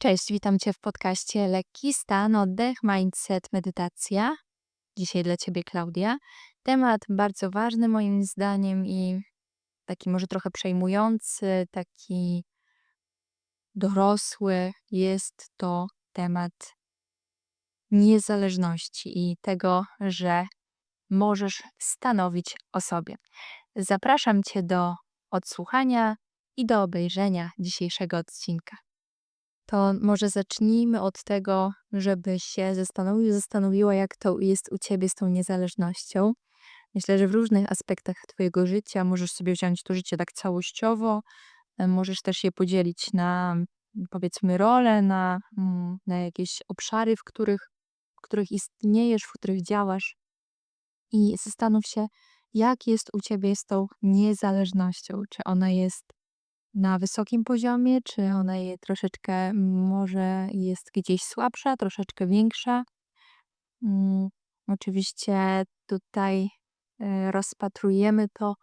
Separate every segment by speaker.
Speaker 1: Cześć, witam Cię w podcaście Lekki Stan, Oddech, Mindset, Medytacja. Dzisiaj dla Ciebie Klaudia. Temat bardzo ważny moim zdaniem i taki może trochę przejmujący, taki dorosły. Jest to temat niezależności i tego, że możesz stanowić o sobie. Zapraszam Cię do odsłuchania i do obejrzenia dzisiejszego odcinka. To może zacznijmy od tego, żebyś się zastanowił, zastanowiła, jak to jest u ciebie z tą niezależnością. Myślę, że w różnych aspektach twojego życia możesz sobie wziąć to życie tak całościowo, e, możesz też je podzielić na powiedzmy role, na, mm, na jakieś obszary, w których, w których istniejesz, w których działasz i zastanów się, jak jest u ciebie z tą niezależnością. Czy ona jest na wysokim poziomie, czy ona je troszeczkę może jest gdzieś słabsza, troszeczkę większa. Mm, oczywiście tutaj e, rozpatrujemy to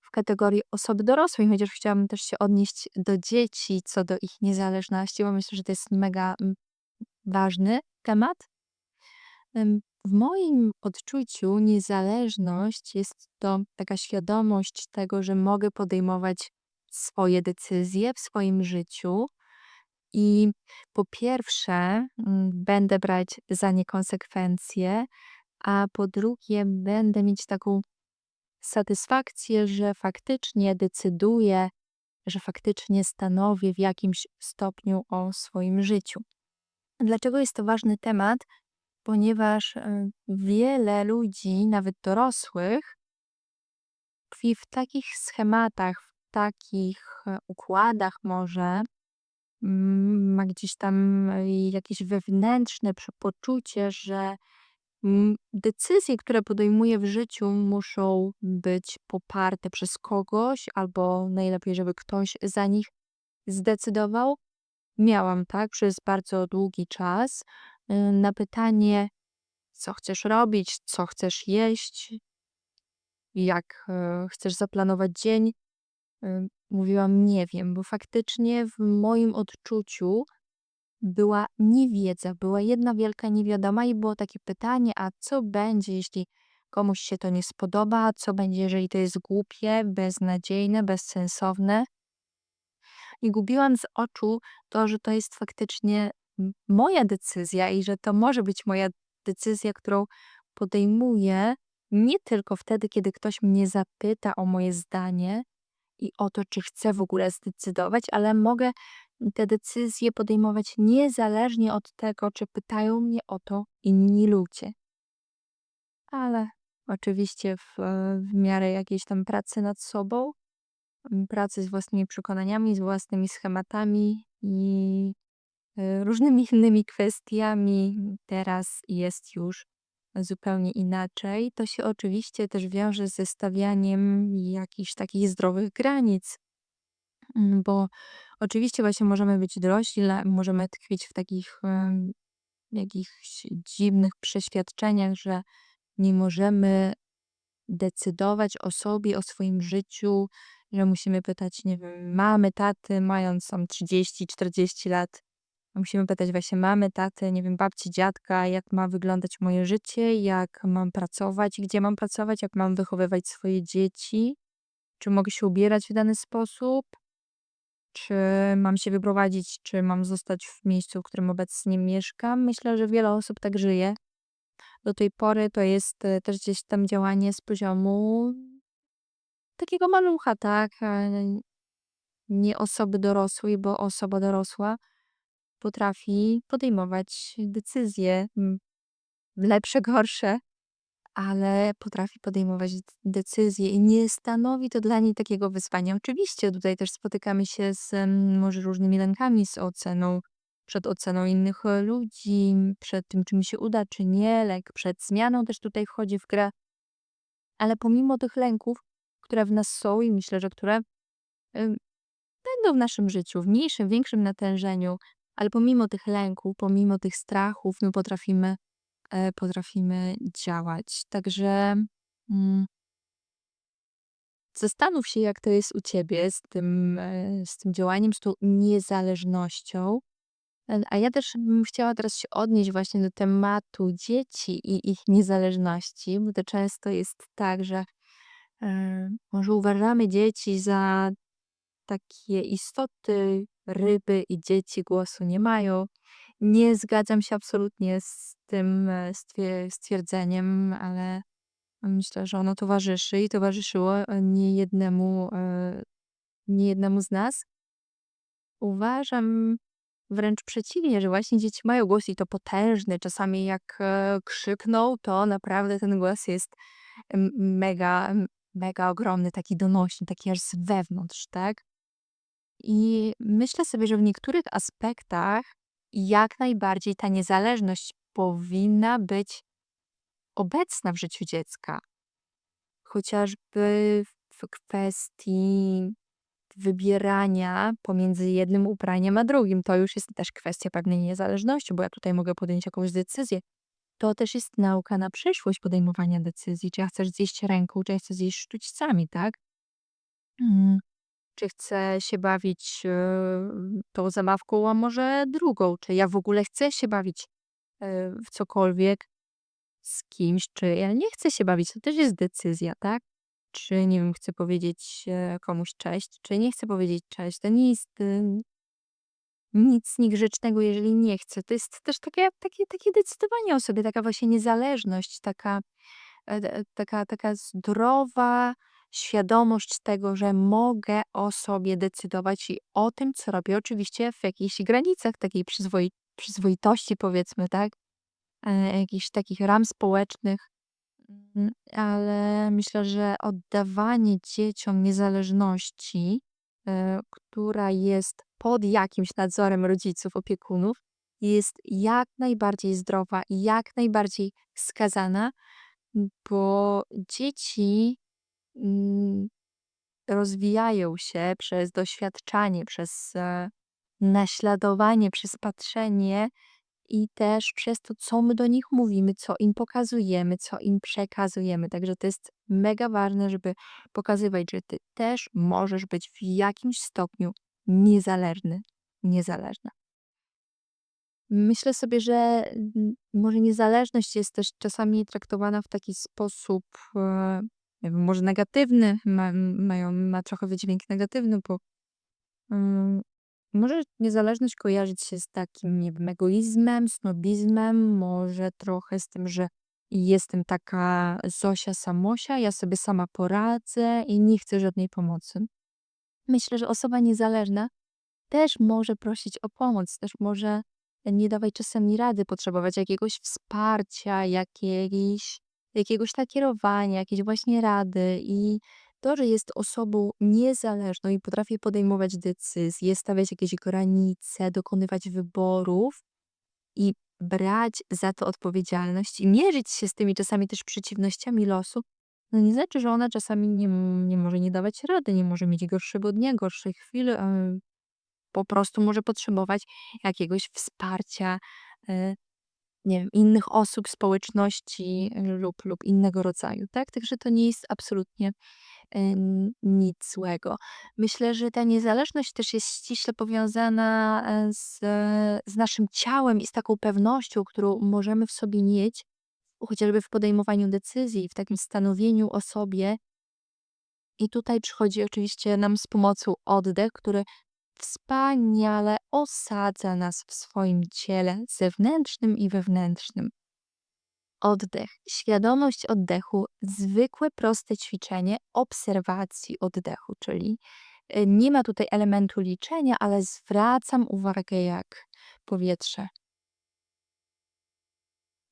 Speaker 1: w kategorii osoby dorosłej, chociaż chciałabym też się odnieść do dzieci co do ich niezależności, bo myślę, że to jest mega ważny temat. W moim odczuciu niezależność jest to taka świadomość tego, że mogę podejmować swoje decyzje w swoim życiu i po pierwsze, mm, będę brać za nie konsekwencje, a po drugie, będę mieć taką satysfakcję, że faktycznie decyduję, że faktycznie stanowię w jakimś stopniu o swoim życiu. Dlaczego jest to ważny temat? Ponieważ y, wiele ludzi, nawet dorosłych, tkwi w takich schematach, takich e, układach może mm, ma gdzieś tam e, jakieś wewnętrzne poczucie, że mm, decyzje, które podejmuje w życiu, muszą być poparte przez kogoś, albo najlepiej, żeby ktoś za nich zdecydował. Miałam tak przez bardzo długi czas. Y, na pytanie, co chcesz robić, co chcesz jeść, jak e, chcesz zaplanować dzień, mówiłam: "Nie wiem", bo faktycznie w moim odczuciu była niewiedza, była jedna wielka niewiadoma i było takie pytanie: "A co będzie, jeśli komuś się to nie spodoba? Co będzie, jeżeli to jest głupie, beznadziejne, bezsensowne?" I gubiłam z oczu to, że to jest faktycznie moja decyzja i że to może być moja decyzja, którą podejmuję nie tylko wtedy, kiedy ktoś mnie zapyta o moje zdanie, i o to, czy chcę w ogóle zdecydować, ale mogę te decyzje podejmować niezależnie od tego, czy pytają mnie o to inni ludzie. Ale oczywiście w, w miarę jakiejś tam pracy nad sobą, pracy z własnymi przekonaniami, z własnymi schematami i y, różnymi innymi kwestiami, teraz jest już zupełnie inaczej. To się oczywiście też wiąże ze stawianiem jakichś takich zdrowych granic, mm, bo oczywiście właśnie możemy być dorośli, możemy tkwić w takich em, jakichś dziwnych przeświadczeniach, że nie możemy decydować o sobie, o swoim życiu, że musimy pytać, nie wiem, mamy, taty, mając tam 30-40 lat, Musimy pytać właśnie mamy, taty, nie wiem, babci, dziadka, jak ma wyglądać moje życie, jak mam pracować, gdzie mam pracować, jak mam wychowywać swoje dzieci, czy mogę się ubierać w dany sposób, czy mam się wyprowadzić, czy mam zostać w miejscu, w którym obecnie mieszkam. Myślę, że wiele osób tak żyje. Do tej pory to jest e, też gdzieś tam działanie z poziomu takiego malucha, tak? Nie osoby dorosłej, bo osoba dorosła potrafi podejmować decyzje, lepsze, gorsze, ale potrafi podejmować decyzje i nie stanowi to dla niej takiego wyzwania. Oczywiście tutaj też spotykamy się z może różnymi lękami, z oceną, przed oceną innych e, ludzi, przed tym, czy mi się uda, czy nie, lęk przed zmianą też tutaj wchodzi w grę. Ale pomimo tych lęków, które w nas są i myślę, że które będą w naszym życiu w mniejszym, większym natężeniu, ale pomimo tych lęków, pomimo tych strachów, my potrafimy, e, potrafimy działać. Także mm, zastanów się, jak to jest u ciebie z tym, e, z tym działaniem, z tą niezależnością. E, a ja też bym chciała teraz się odnieść właśnie do tematu dzieci i ich niezależności, bo to często jest tak, że, może uważamy dzieci za takie istoty, ryby i dzieci głosu nie mają. Nie zgadzam się absolutnie z tym, e, stwie stwierdzeniem, ale myślę, że ono towarzyszy i towarzyszyło, e, niejednemu, e, niejednemu z nas. Uważam wręcz przeciwnie, że właśnie dzieci mają głos i to potężny. Czasami jak, krzykną, to naprawdę ten głos jest mega, mega ogromny, taki donośny, taki aż z wewnątrz, tak? I myślę sobie, że w niektórych aspektach jak najbardziej ta niezależność powinna być obecna w życiu dziecka. Chociażby w kwestii wybierania pomiędzy jednym ubraniem a drugim. To już jest też kwestia pewnej niezależności, bo ja tutaj mogę podjąć jakąś decyzję. To też jest nauka na przyszłość podejmowania decyzji. Czy ja chcę zjeść ręką, czy ja chcę zjeść sztućcami, tak? Mm. Czy chcę się bawić e, tą zabawką, a może drugą? Czy ja w ogóle chcę się bawić e, w cokolwiek z kimś, czy ja nie chcę się bawić? To też jest decyzja, tak? Czy nie wiem, chcę powiedzieć e, komuś cześć, czy nie chcę powiedzieć cześć. To nie jest nic niegrzecznego, jeżeli nie chcę. To jest też takie, takie, takie decydowanie o sobie, taka właśnie niezależność, taka, taka, taka zdrowa świadomość tego, że mogę o sobie decydować i o tym, co robię. Oczywiście w jakichś granicach takiej przyzwoi, przyzwoitości, powiedzmy, tak? E, jakichś takich ram społecznych. Mm, ale myślę, że oddawanie dzieciom niezależności, e, która jest pod jakimś nadzorem rodziców, opiekunów, jest jak najbardziej zdrowa i jak najbardziej skazana, bo dzieci rozwijają się przez doświadczanie, przez e, naśladowanie, przez patrzenie i też przez to, co my do nich mówimy, co im pokazujemy, co im przekazujemy. Także to jest mega ważne, żeby pokazywać, że ty też możesz być w jakimś stopniu niezależny, niezależna. Myślę sobie, że może niezależność jest też czasami traktowana w taki sposób, e, może negatywny, ma, mają, ma trochę wydźwięk negatywny, bo mm, może niezależność kojarzyć się z takim, nie wiem, egoizmem, snobizmem, może trochę z tym, że jestem taka Zosia Samosia, ja sobie sama poradzę i nie chcę żadnej pomocy. Myślę, że osoba niezależna też może prosić o pomoc, też może nie dawać czasami rady, potrzebować jakiegoś wsparcia, jakiejś, jakiegoś nakierowania, jakiejś właśnie rady i to, że jest osobą niezależną i potrafi podejmować decyzje, stawiać jakieś granice, dokonywać wyborów i brać za to odpowiedzialność i mierzyć się z tymi czasami też przeciwnościami losu, no nie znaczy, że ona czasami nie, nie może nie dawać rady, nie może mieć gorszego dnia, gorszej chwili, po prostu może potrzebować jakiegoś wsparcia, e, nie wiem, innych osób, społeczności lub, lub innego rodzaju, tak? Także to nie jest absolutnie nic złego. Myślę, że ta niezależność też jest ściśle powiązana e, z, z naszym ciałem i z taką pewnością, którą możemy w sobie mieć, chociażby w podejmowaniu decyzji, w takim stanowieniu o sobie. I tutaj przychodzi oczywiście nam z pomocą oddech, który wspaniale osadza nas w swoim ciele zewnętrznym i wewnętrznym. Oddech, świadomość oddechu, zwykłe, proste ćwiczenie obserwacji oddechu, czyli y, nie ma tutaj elementu liczenia, ale zwracam uwagę, jak powietrze.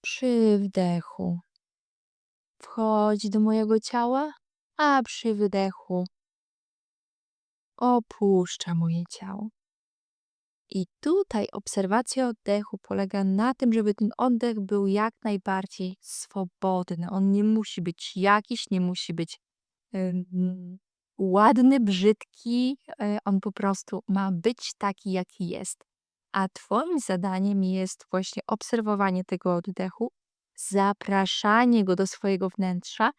Speaker 1: Przy wdechu. Wchodzi do mojego ciała, a przy wydechu opuszcza moje ciało. I tutaj obserwacja oddechu polega na tym, żeby ten oddech był jak najbardziej swobodny. On nie musi być jakiś, nie musi być ładny, brzydki. e, On po prostu ma być taki, jaki jest. A Twoim zadaniem jest właśnie obserwowanie tego oddechu, zapraszanie go do swojego wnętrza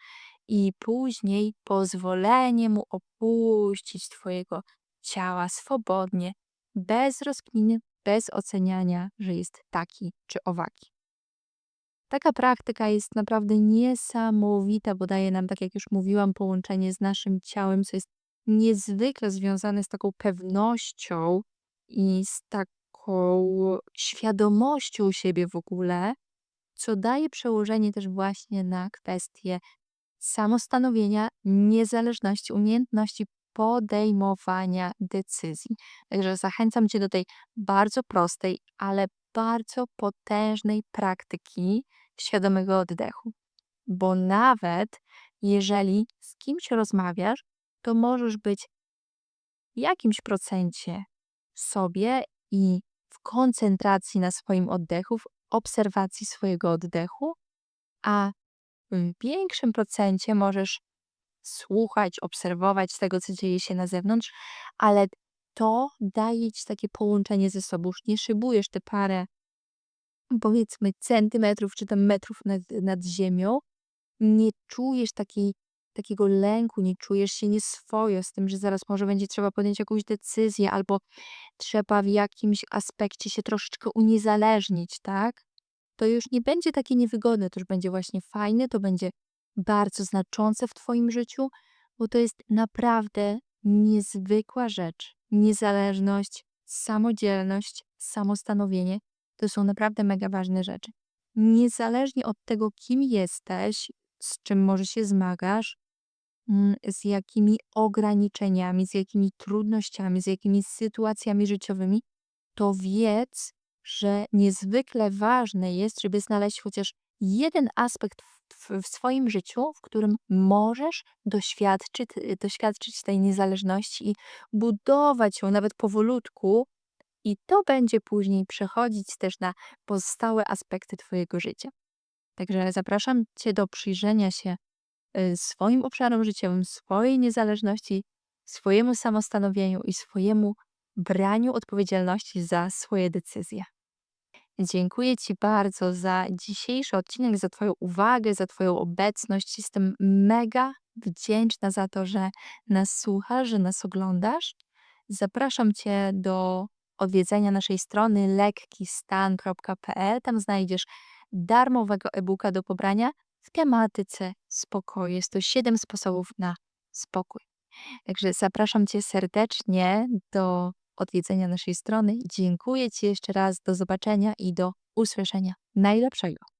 Speaker 1: i później pozwolenie mu opuścić Twojego ciała swobodnie, bez rozkminy, bez oceniania, że jest taki czy owaki. Taka praktyka jest naprawdę niesamowita, bo daje nam, tak jak już mówiłam, połączenie z naszym ciałem, co jest niezwykle związane z taką pewnością i z taką świadomością siebie w ogóle, co daje przełożenie też właśnie na kwestie samostanowienia, niezależności, umiejętności podejmowania decyzji. Także zachęcam Cię do tej bardzo prostej, ale bardzo potężnej praktyki świadomego oddechu. Bo nawet jeżeli z kimś rozmawiasz, to możesz być w jakimś procencie sobie i w koncentracji na swoim oddechu, w obserwacji swojego oddechu, a w większym procencie możesz słuchać, obserwować tego, co dzieje się na zewnątrz, ale to daje ci takie połączenie ze sobą. Już nie szybujesz te parę, powiedzmy, centymetrów czy tam metrów nad, nad ziemią. Nie czujesz takiej, takiego lęku, nie czujesz się nieswojo z tym, że zaraz może będzie trzeba podjąć jakąś decyzję albo trzeba w jakimś aspekcie się troszeczkę uniezależnić, tak? To już nie będzie takie niewygodne, to już będzie właśnie fajne, to będzie bardzo znaczące w Twoim życiu, bo to jest naprawdę niezwykła rzecz. Niezależność, samodzielność, samostanowienie to są naprawdę mega ważne rzeczy. Niezależnie od tego, kim jesteś, z czym może się zmagasz, mm, z jakimi ograniczeniami, z jakimi trudnościami, z jakimi sytuacjami życiowymi, to wiedz, że niezwykle ważne jest, żeby znaleźć chociaż jeden aspekt w, w swoim życiu, w którym możesz doświadczyć, doświadczyć tej niezależności i budować ją nawet powolutku, i to będzie później przechodzić też na pozostałe aspekty Twojego życia. Także zapraszam Cię do przyjrzenia się y, swoim obszarom życiowym, swojej niezależności, swojemu samostanowieniu i swojemu braniu odpowiedzialności za swoje decyzje. Dziękuję Ci bardzo za dzisiejszy odcinek, za Twoją uwagę, za Twoją obecność. Jestem mega wdzięczna za to, że nas słuchasz, że nas oglądasz. Zapraszam Cię do odwiedzenia naszej strony lekkistan.pl. Tam znajdziesz darmowego e-booka do pobrania w tematyce spokoju. Jest to 7 sposobów na spokój. Także zapraszam Cię serdecznie do odwiedzenia naszej strony. Dziękuję Ci jeszcze raz. Do zobaczenia i do usłyszenia. Najlepszego.